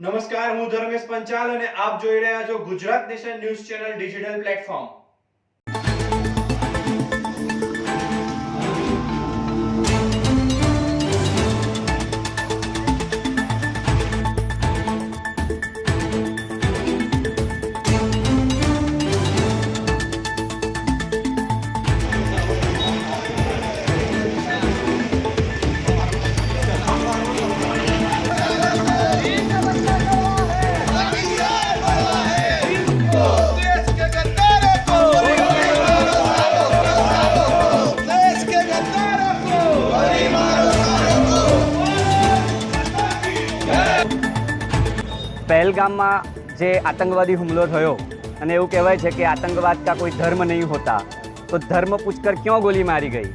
નમસ્કાર, હું ધર્મેશ પંચાલ અને આપ જોઈ રહ્યા છો Gujarat nation news channel digital platform. પહેલગામમાં જે આતંકવાદી હુમલો થયો, અને એવું કહેવાય છે કે આતંકવાદ કા કોઈ ધર્મ નહીં હોતા, તો ધર્મ પૂછકર ક્યાં ગોલી મારી ગઈ?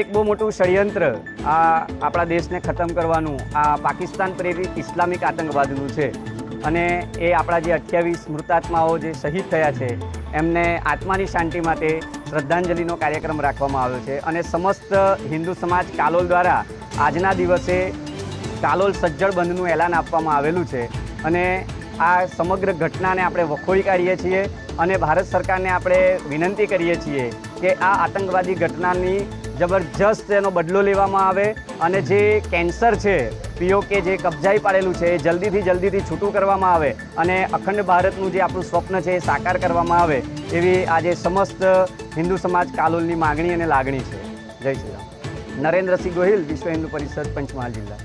એક બહુ મોટું ષડયંત્ર આ આપણા દેશને ખતમ કરવાનું, આ પાકિસ્તાન પ્રેરિત ઇસ્લામિક આતંકવાદનું છે. અને એ આપણા જે અઠ્યાવીસ મૃતાત્માઓ જે શહીદ થયા છે, એમને આત્માની શાંતિ માટે શ્રદ્ધાંજલિનો કાર્યક્રમ રાખવામાં આવ્યો છે. અને સમસ્ત હિન્દુ સમાજ કાલોલ દ્વારા આજના દિવસે કાલોલ સજ્જડ બંધનું એલાન આપવામાં આવેલું છે. અને આ સમગ્ર ઘટનાને આપણે વખોડી કાઢીએ છીએ અને ભારત સરકારને આપણે વિનંતી કરીએ છીએ કે આ આતંકવાદી ઘટનાની જબરજસ્ત એનો બદલો લેવામાં આવે અને જે કેન્સર છે, પીઓકે જે કબજાઈ પાડેલું છે, એ જલ્દીથી જલ્દીથી છૂટું કરવામાં આવે અને અખંડ ભારતનું જે આપણું સ્વપ્ન છે, એ સાકાર કરવામાં આવે એવી આજે સમસ્ત હિન્દુ સમાજ કાલોલની માગણી અને લાગણી છે. જય શ્રી રામ. નરેન્દ્રસિંહ ગોહિલ, વિશ્વ હિન્દુ પરિષદ, પંચમહાલ જિલ્લા.